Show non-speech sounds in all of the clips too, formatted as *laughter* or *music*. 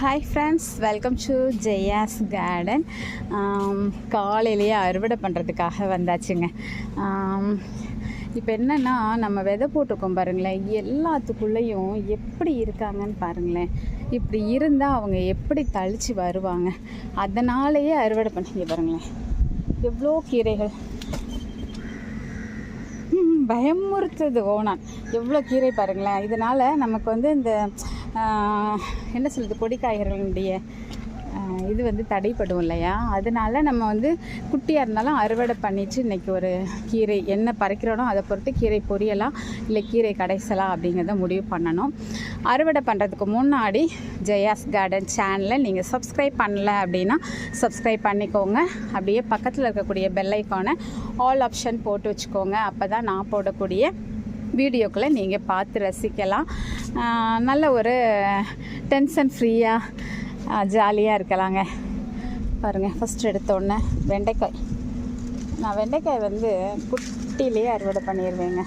Hi friends welcome to Jaya's garden காலையிலேயே அறுவடை பண்ணுறதுக்காக வந்தாச்சுங்க. Um, இப்போ என்னென்னா நம்ம விதை போட்டிருக்கோம் பாருங்களேன். எல்லாத்துக்குள்ளேயும் எப்படி இருக்காங்கன்னு பாருங்களேன். இப்படி இருந்தால் அவங்க எப்படி தழிச்சு வருவாங்க? அதனாலேயே அறுவடை பண்ணிங்க பாருங்களேன். எவ்வளோ கீரைகள். ம், பயமுறுத்துது ஓனான். எவ்வளோ கீரை பாருங்களேன். இதனால் நமக்கு வந்து இந்த என்ன சொல்கிறது கொடி காய்கறிகளுடைய இது வந்து தடைப்படும் இல்லையா? அதனால நம்ம வந்து குட்டியாக இருந்தாலும் அறுவடை பண்ணிட்டு இன்றைக்கி ஒரு கீரை என்ன பறிக்கிறோனோ அதை பொறுத்து கீரை பொரியலாம் இல்லை கீரை கடைசலாம் அப்படிங்கிறத முடிவு பண்ணணும். அறுவடை பண்ணுறதுக்கு முன்னாடி ஜெயாஸ் கார்டன் சேனலை நீங்கள் சப்ஸ்கிரைப் பண்ணல அப்படின்னா சப்ஸ்கிரைப் பண்ணிக்கோங்க. அப்படியே பக்கத்தில் இருக்கக்கூடிய பெல்லைக்கான ஆல் ஆப்ஷன் போட்டு வச்சுக்கோங்க. அப்போ தான் நான் போடக்கூடிய வீடியோக்களை நீங்கள் பார்த்து ரசிக்கலாம். நல்ல ஒரு டென்ஷன் ஃப்ரீயாக ஜாலியாக இருக்கலாங்க. பாருங்கள் ஃபஸ்ட் எடுத்தோடனே வெண்டைக்காய். நான் வெண்டைக்காய் வந்து குட்டிலேயே அறுவடை பண்ணிடுவேங்க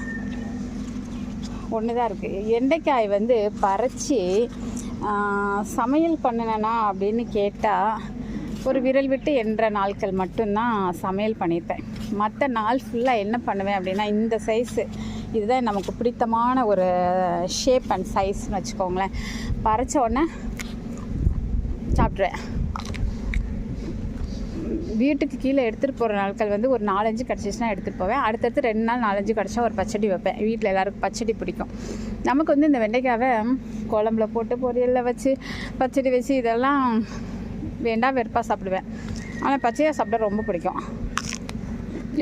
ஒன்று தான் இருக்குது வெண்டைக்காய் வந்து பறித்து சமையல் பண்ணினேனா அப்படின்னு கேட்டால் ஒரு விரல் விட்டு என்ற நாட்கள் மட்டும்தான் சமையல் பண்ணியிருப்பேன் மற்ற நாள் ஃபுல்லாக என்ன பண்ணுவேன் அப்படின்னா இந்த சைஸு இதுதான் நமக்கு பிடித்தமான ஒரு ஷேப் அண்ட் சைஸ்னு வச்சுக்கோங்களேன். பறிச்ச உடனே சாப்பிட்ருவேன் வீட்டுக்கு கீழே எடுத்துகிட்டு போகிற நாட்கள் வந்து ஒரு நாலஞ்சு கிடச்சிச்சுன்னா எடுத்துகிட்டு போவேன். அடுத்தடுத்து ரெண்டு நாள் நாலஞ்சு கிடச்சா ஒரு பச்சடி வைப்பேன். வீட்டில் எல்லாருக்கும் பச்சடி பிடிக்கும். நமக்கு வந்து இந்த வெண்டைக்காவை குழம்புல போட்டு பொரியலில் வச்சு பச்சடி வச்சு இதெல்லாம் வேண்டாம் வெறுப்பாக சாப்பிடுவேன். ஆனால் பச்சையாக சாப்பிட ரொம்ப பிடிக்கும்.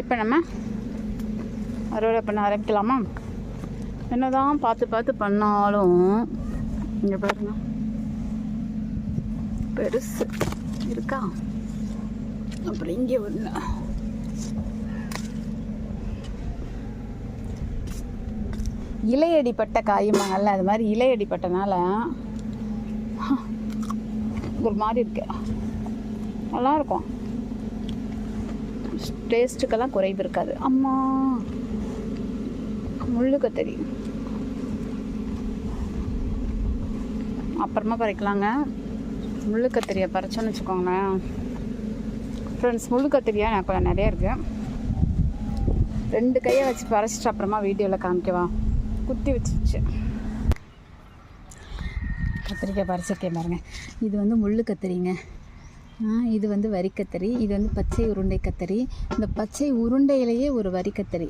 இப்போ நம்ம அறுவடை பண்ண ஆரம்பிக்கலாமா? என்னதான் பார்த்து பார்த்து பண்ணாலும் இங்கே பாருங்க. பெருசு. இருக்கா? அப்புறம் இங்கே ஒன்று இலையடிப்பட்ட காயுமாங்கல்ல அது மாதிரி இலையடிப்பட்டனால ஒரு மாதிரி இருக்கு. நல்லா இருக்கும் டேஸ்ட்டுக்கெல்லாம் குறைவு இருக்காது. அம்மா! முள்ளு கத்தரி அப்புறமா பறிக்கலாங்க. முள்ளு கத்திரியை பறிச்சோன்னு வச்சுக்கோங்களேன். ஃப்ரெண்ட்ஸ் முள்ளு கத்திரியாக எனக்கு கொஞ்சம் நிறைய இருக்குது ரெண்டு கையை வச்சு பறிச்சிட்டு அப்புறமா வீடியோவில் காமிக்கவா குத்தி வச்சிருச்சு. கத்திரிக்காய் பறிச்சிருக்கேன் பாருங்கள் இது வந்து முள்ளு கத்திரிங்க இது வந்து வரி கத்தரி இது வந்து பச்சை உருண்டை கத்தரி. இந்த பச்சை உருண்டையிலேயே ஒரு வரி கத்தரி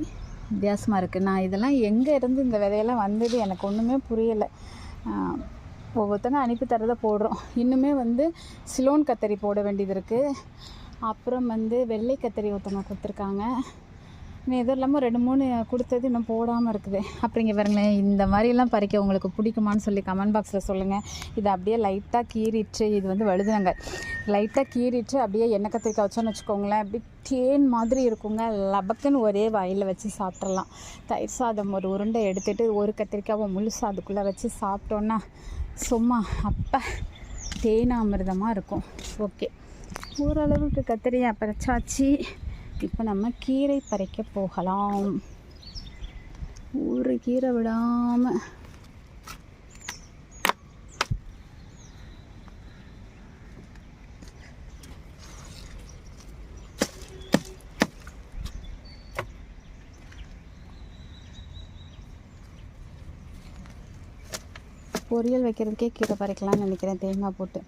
வித்தியாசமாக இருக்குது நான் இதெல்லாம் எங்கே இருந்து இந்த விதையெல்லாம் வந்தது எனக்கு ஒன்றுமே புரியலை. ஒவ்வொருத்தங்க அனுப்பி தரதை போடுறோம். இன்னுமே வந்து சிலோன் கத்தரி போட வேண்டியது இருக்குது அப்புறம் வந்து வெள்ளை கத்தரி ஒருத்தவங்க கொடுத்துருக்காங்க. இன்னும் எதுவும் இல்லாமல் ரெண்டு மூணு கொடுத்தது இன்னும் போடாமல் இருக்குது. அப்படிங்க பாருங்களேன் இந்த மாதிரிலாம் பறிக்க உங்களுக்கு பிடிக்குமான்னு சொல்லி கமெண்ட் பாக்ஸில் சொல்லுங்கள் இது அப்படியே லைட்டாக கீறிட்டு இது வந்து வழுதுனங்க. லைட்டாக கீறிட்டு அப்படியே எண்ணெய் கத்திரிக்காய் வச்சோன்னு வச்சுக்கோங்களேன். அப்படி தேன் மாதிரி இருக்குங்க. லபக்குன்னு ஒரே வாயில் வச்சு சாப்பிட்றலாம் தயிர் சாதம் ஒரு உருண்டை எடுத்துகிட்டு ஒரு கத்திரிக்காவை முழு அதுக்குள்ளே வச்சு சாப்பிட்டோன்னா சும்மா அப்போ தேனாமிர்தமாக இருக்கும். ஓகே ஓரளவுக்கு கத்திரியை பறிச்சாச்சு. இப்போ நம்ம கீரை பறிக்க போகலாம். ஒரு கீரை விடாமல் பொரியல் வைக்கிறதுக்கே கீரை பறிக்கலாம்னு நினைக்கிறேன். தேங்காய் போட்டு.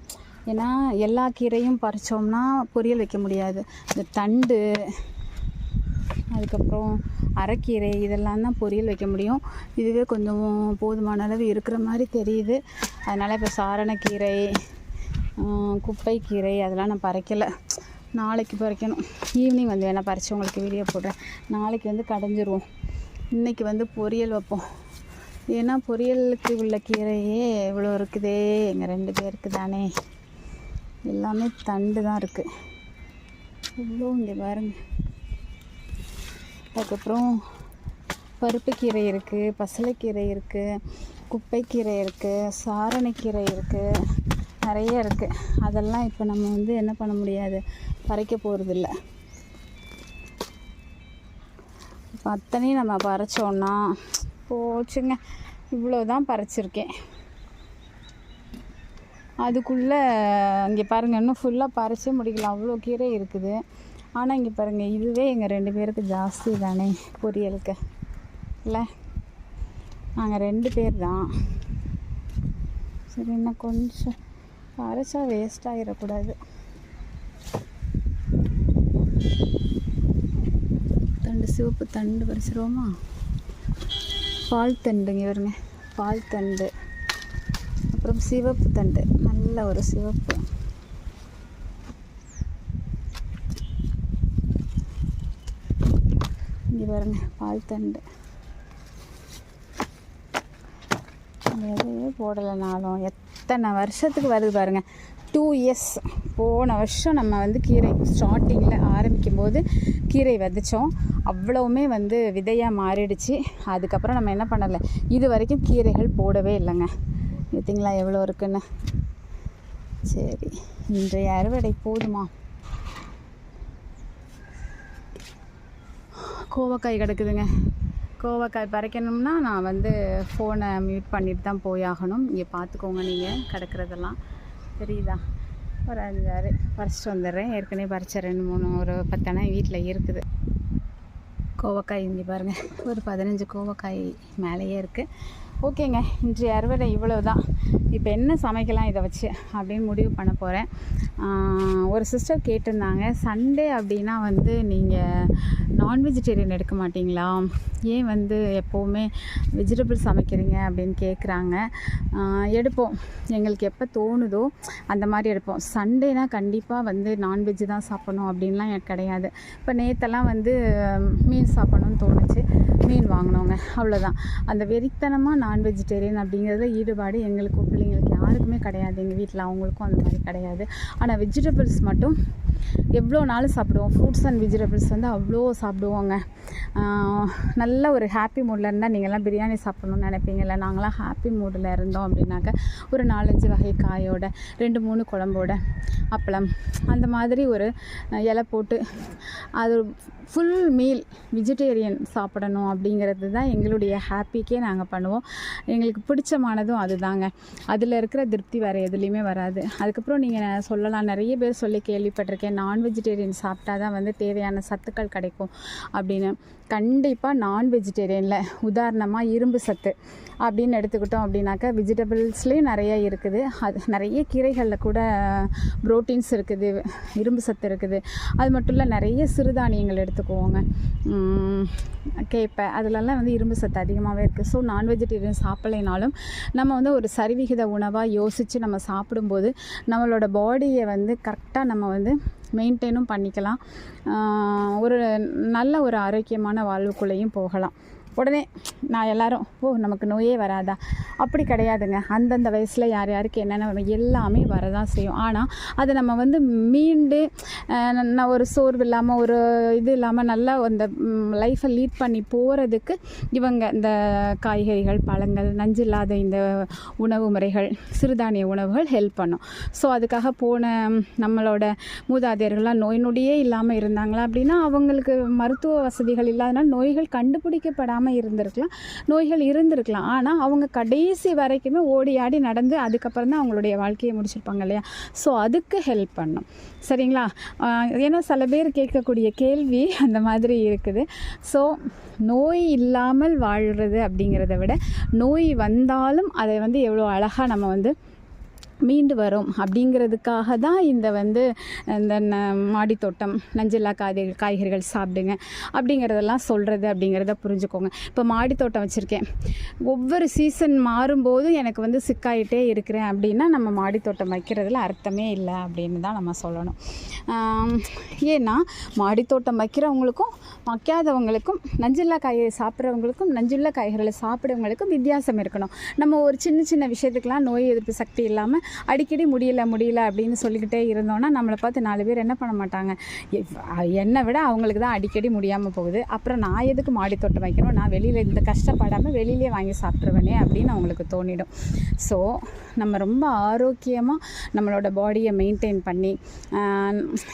ஏன்னா எல்லா கீரையும் பறித்தோம்னா பொரியல் வைக்க முடியாது. இந்த தண்டு அதுக்கப்புறம் அரைக்கீரை இதெல்லாம் தான் பொரியல் வைக்க முடியும். இதுவே கொஞ்சம் போதுமான அளவு இருக்கிற மாதிரி தெரியுது. அதனால் இப்போ சாரணக்கீரை குப்பைக்கீரை அதெல்லாம் நான் பறிக்கலை. நாளைக்கு பறிக்கணும். ஈவினிங் வந்து வேணால் பறித்து உங்களுக்கு வீடியோ போடுறேன். நாளைக்கு வந்து கடைஞ்சிருவோம். இன்றைக்கி வந்து பொரியல் வைப்போம். ஏன்னா பொரியலுக்கு உள்ள கீரையே இவ்வளோ இருக்குதே. எங்கள் ரெண்டு பேருக்கு தானே. எல்லாமே தண்டு தான் இருக்குது இவ்வளோ இங்கே பாருங்க. அதுக்கப்புறம் பருப்புக்கீரை இருக்குது பசலைக்கீரை இருக்குது குப்பைக்கீரை இருக்குது சாரணைக்கீரை இருக்குது நிறைய இருக்குது அதெல்லாம் இப்போ நம்ம வந்து என்ன பண்ண முடியாது? பறைக்க போகிறதில்ல இப்போ அத்தனையும் நம்ம பறிச்சோன்னா போச்சுங்க. இவ்வளோ தான் பறிச்சிருக்கேன். அதுக்குள்ளே இங்கே பாருங்கள் இன்னும் ஃபுல்லாக பறிச்சே முடிக்கல. அவ்வளோ கீரை இருக்குது. ஆனால் இங்கே பாருங்கள் இதுவே எங்கள் ரெண்டு பேருக்கு ஜாஸ்தி தானே பொரியலுக்கு. இல்லை? நாங்கள் ரெண்டு பேர் தான். சரி இன்னும் கொஞ்சம் பறிச்சா வேஸ்ட் ஆகிடக்கூடாது தண்டு சிவப்பு தண்டு பறிச்சிருவோமா? பால் தண்டுங்க வருங்க பால் தண்டு. அப்புறம் சிவப்பு தண்டு. நல்ல ஒரு சிவப்பு. இங்கே பாருங்க பால் தண்டு. எதையே போடலைனாலும் எத்தனை வருஷத்துக்கு வருது பாருங்கள் டூ இயர்ஸ் போன வருஷம் நம்ம வந்து கீரை ஸ்டார்டிங்கில் ஆரம்பிக்கும் போது கீரை விதைச்சோம். அவ்வளவுமே வந்து விதையாக மாறிடுச்சு. அதுக்கப்புறம் நம்ம என்ன பண்ணலை? இது வரைக்கும் கீரைகள் போடவே இல்லைங்க. பார்த்தீங்களா எவ்வளோ இருக்குன்னு? சரி இன்றைய அறுவடை போதுமா? கோவக்காய் கிடக்குதுங்க. கோவக்காய் பறிக்கணும்னா நான் வந்து ஃபோனை மியூட் பண்ணிட்டு தான் போயாகணும் இங்கே பார்த்துக்கோங்க நீங்கள் கிடக்கிறதெல்லாம். தெரியுதா? ஒரு அஞ்சாறு பறிச்சிட்டு வந்துடுறேன். ஏற்கனவே பறிச்ச ரெண்டு மூணு ஒரு பத்தனை வீட்டில் இருக்குது. கோவக்காய் இங்கே பாருங்கள் ஒரு பதினஞ்சு கோவக்காய் மேலேயே இருக்குது ஓகேங்க இன்றைய அறுவடை இவ்வளோ தான் இப்போ என்ன சமைக்கலாம் இதை வச்சு அப்படின்னு முடிவு பண்ண போகிறேன் ஒரு சிஸ்டர் கேட்டிருந்தாங்க சண்டே அப்படின்னா வந்து நீங்கள் நான் வெஜிடேரியன் எடுக்க மாட்டிங்களா? ஏன் வந்து எப்போவுமே வெஜிடபிள் சமைக்கிறீங்க? அப்படின்னு கேட்குறாங்க எடுப்போம். எங்களுக்கு எப்போ தோணுதோ அந்த மாதிரி எடுப்போம். சண்டேனா கண்டிப்பாக வந்து நான்வெஜ் தான் சாப்பிடணும் அப்படின்லாம் எனக்கு கிடையாது. இப்போ நேற்றெல்லாம் வந்து மீன் சாப்பிடணும்னு தோணுச்சு. மீன் வாங்கினோங்க. அவ்வளோதான் அந்த வெறித்தனமாக நான் வெஜிடேரியன் அப்படிங்கிறதுல ஈடுபாடு எங்களுக்கும் பிள்ளைங்களுக்கு யாருக்குமே கிடையாது. எங்கள் வீட்டில் அவங்களுக்கும் அந்த மாதிரி கிடையாது. ஆனால் வெஜிடபிள்ஸ் மட்டும் எவ்வளோ நாளும் சாப்பிடுவோம்? ஃப்ரூட்ஸ் அண்ட் வெஜிடபிள்ஸ் வந்து அவ்வளோ சாப்பிடுவோங்க. நல்ல ஒரு ஹாப்பி மூடில் இருந்தால் நீங்கள்லாம் பிரியாணி சாப்பிடணும்னு நினைப்பீங்கல்ல? நாங்களாம் ஹாப்பி மூடில் இருந்தோம் அப்படின்னாக்க ஒரு நாலஞ்சு வகை காயோட ரெண்டு மூணு குழம்போட அப்பளம் அந்த மாதிரி ஒரு இலை போட்டு அது ஃபுல் மீல் வெஜிடேரியன் சாப்பிடணும் அப்படிங்கிறது தான் எங்களுடைய ஹாப்பிக்கே நாங்கள் பண்ணுவோம். எங்களுக்கு பிடிச்சமானதும் அதுதாங்க. அதில் இருக்கிற திருப்தி வேறு எதுலேயுமே வராது. அதுக்கப்புறம் நீங்கள் சொல்லலாம் நிறைய பேர் சொல்லி கேள்விப்பட்டிருக்கேன். நான் வெஜிடேரியன் சாப்பிட்டா தான் வந்து தேவையான சத்துக்கள் கிடைக்கும் அப்படின்னு. கண்டிப்பாக நான் வெஜிடேரியனில் உதாரணமாக இரும்பு சத்து அப்படின்னு எடுத்துக்கிட்டோம் அப்படின்னாக்கா வெஜிடபிள்ஸ்லேயும் நிறைய இருக்குது. அது நிறைய கீரைகளில் கூட ப்ரோட்டீன்ஸ் இருக்குது இரும்பு சத்து இருக்குது. அது மட்டும் இல்லை நிறைய சிறுதானியங்கள் எடுத்துக்குவோங்க. கேப்பை அதிலெல்லாம் வந்து இரும்பு சத்து அதிகமாகவே இருக்குது ஸோ நான் வெஜிடேரியன் சாப்பிட்லைனாலும் நம்ம வந்து ஒரு சரிவிகித உணவாக யோசித்து நம்ம சாப்பிடும்போது நம்மளோட பாடியை வந்து கரெக்டாக நம்ம வந்து மெயின்டைனும் பண்ணிக்கலாம். ஒரு நல்ல ஒரு ஆரோக்கியமான வாழ்வுக்குள்ளேயும் போகலாம். உடனே நான் எல்லாரும் ஓ நமக்கு நோயே வராதா? அப்படி கிடையாதுங்க. அந்தந்த வயசில் யார் யாருக்கு என்னென்ன வரும் எல்லாமே வரதான் செய்யும். ஆனால் அதை நம்ம வந்து மீண்டு நான் ஒரு சோர்வு இல்லாமல் ஒரு இது இல்லாமல் நல்லா அந்த லைஃப்பை லீட் பண்ணி போகிறதுக்கு இவங்க இந்த காய்கறிகள் பழங்கள் நஞ்சில்லாத இந்த உணவு முறைகள் சிறுதானிய உணவுகள் ஹெல்ப் பண்ணும். ஸோ அதுக்காக போன நம்மளோட மூதாதையர்கள்லாம் நோய் நொடியே இல்லாமல் இருந்தாங்களா அப்படின்னா அவங்களுக்கு மருத்துவ வசதிகள் இல்லாதனால நோய்கள் கண்டுபிடிக்கப்படாமல் இருந்திருக்கலாம். நோய்கள் இருந்திருக்கலாம். ஆனால் அவங்க கடைசி வரைக்குமே ஓடி ஆடி நடந்து அதுக்கப்புறம் தான் அவங்களுடைய வாழ்க்கையை முடிச்சிருப்பாங்க இல்லையா? ஸோ அதுக்கு ஹெல்ப் பண்ணும். சரிங்களா? ஏன்னா சில பேர் கேட்கக்கூடிய கேள்வி அந்த மாதிரி இருக்குது. ஸோ நோய் இல்லாமல் வாழ்கிறது அப்படிங்கிறத விட நோய் வந்தாலும் அதை வந்து எவ்வளோ அழகாக நம்ம வந்து மீண்டு வரும் அப்படிங்கிறதுக்காக தான் இந்த வந்து இந்த மாடித்தோட்டம் நஞ்சில்லா காய்கறி காய்கறிகள் சாப்பிடுங்க அப்படிங்கிறதெல்லாம் சொல்கிறது அப்படிங்கிறத புரிஞ்சுக்கோங்க. இப்போ மாடித்தோட்டம் வச்சுருக்கேன். ஒவ்வொரு சீசன் மாறும்போதும் எனக்கு வந்து சிக்காயிட்டே இருக்கிறேன் அப்படின்னா நம்ம மாடித்தோட்டம் வைக்கிறதுல அர்த்தமே இல்லை அப்படின்னு தான் நம்ம சொல்லணும். ஏன்னா மாடித்தோட்டம் வைக்கிறவங்களுக்கும் வைக்காதவங்களுக்கும் நஞ்சுள்ள காய்கறி சாப்பிட்றவங்களுக்கும் நஞ்சுள்ள காய்கறிகளை சாப்பிட்றவங்களுக்கும் வித்தியாசம் இருக்கணும். நம்ம ஒரு சின்ன சின்ன விஷயத்துக்கெலாம் நோய் எதிர்ப்பு சக்தி இல்லாமல் அடிக்கடி முடியல முடியல அப்படின்னு சொல்லிக்கிட்டே இருந்தோம்னா நம்மளை பார்த்து நாலு பேர் என்ன பண்ண மாட்டாங்க. எ- என்னை விட அவங்களுக்கு தான் அடிக்கடி முடியாமல் போகுது. அப்புறம் நான் எதுக்கு மாடி தோட்டம் வைக்கணும்? நான் வெளியில் இந்த கஷ்டப்படாமல் வெளியிலே வாங்கி சாப்பிட்ருவேனே அப்படின்னு அவங்களுக்கு தோணிடும். ஸோ நம்ம ரொம்ப ஆரோக்கியமாக நம்மளோட பாடியை மெயின்டைன் பண்ணி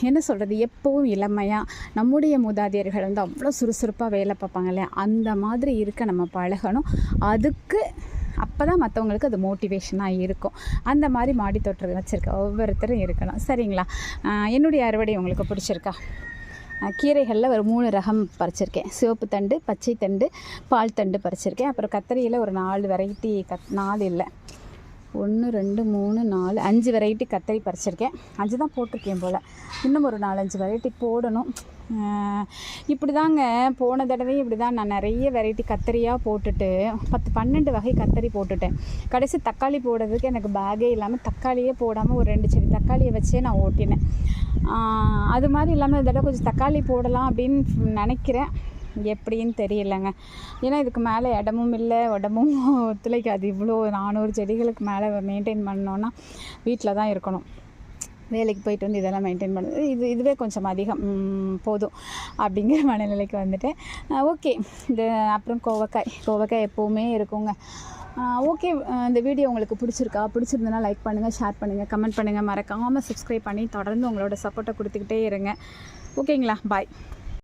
என்ன சொல்கிறது எப்போவும் இளமையாக நம்முடைய மூதாதையர்கள் வந்து அவ்வளோ சுறுசுறுப்பாக வேலை பார்ப்பாங்க இல்லையா? அந்த மாதிரி இருக்க நம்ம பழகணும். அதுக்கு அப்போ தான் மற்றவங்களுக்கு அது மோட்டிவேஷனாக இருக்கும். அந்த மாதிரி மாடி தோட்டம் வச்சுருக்க ஒவ்வொருத்தரும் இருக்கணும். சரிங்களா? என்னுடைய அறுவடை உங்களுக்கு பிடிச்சிருக்கா? கீரைகளில் ஒரு மூணு ரகம் பறிச்சிருக்கேன். சிவப்பு தண்டு பச்சை தண்டு பால் தண்டு பறிச்சிருக்கேன். அப்புறம் கத்தரியில் ஒரு நாலு வெரைட்டி கத் நாலு இல்லை. ஒன்று ரெண்டு மூணு நாலு அஞ்சு வெரைட்டி கத்தரி பறிச்சிருக்கேன். அஞ்சு தான் போட்டிருக்கேன் போல். இன்னும் ஒரு நாலஞ்சு வெரைட்டி போடணும். இப்படி தாங்க போன தடவையும் இப்படி தான் நான் நிறைய வெரைட்டி கத்தரியாக போட்டுட்டு பத்து பன்னெண்டு வகை கத்தரி போட்டுட்டேன். கடைசி தக்காளி போடுறதுக்கு எனக்கு பேகே இல்லாமல் தக்காளியே போடாமல் ஒரு ரெண்டு செடி தக்காளியை வச்சே நான் ஓட்டினேன். அது மாதிரி இல்லாமல் இந்த தடவை கொஞ்சம் தக்காளி போடலாம் அப்படின்னு நினைக்கிறேன். எப்படின்னு தெரியலங்க. ஏன்னா இதுக்கு மேலே இடமும் இல்லை உடம்பும் *laughs* ஒத்துழைக்காது. இவ்வளோ நானூறு செடிகளுக்கு மேலே மெயின்டைன் பண்ணோன்னா வீட்டில் தான் இருக்கணும். வேலைக்கு போயிட்டு வந்து இதெல்லாம் மெயின்டைன் பண்ணுது இது இதுவே கொஞ்சம் அதிகம் போதும் அப்படிங்கிற மனநிலைக்கு வந்துட்டேன். ஓகே இந்த அப்புறம் கோவக்காய் கோவக்காய் எப்போவுமே இருக்குங்க. ஓகே இந்த வீடியோ உங்களுக்கு பிடிச்சிருக்கா? பிடிச்சிருந்தனா லைக் பண்ணுங்கள் ஷேர் பண்ணுங்கள் கமெண்ட் பண்ணுங்கள் மறக்காமல் சப்ஸ்கிரைப் பண்ணி தொடர்ந்து உங்களோட சப்போர்ட்டை கொடுத்துக்கிட்டே இருங்க. ஓகேங்களா பாய்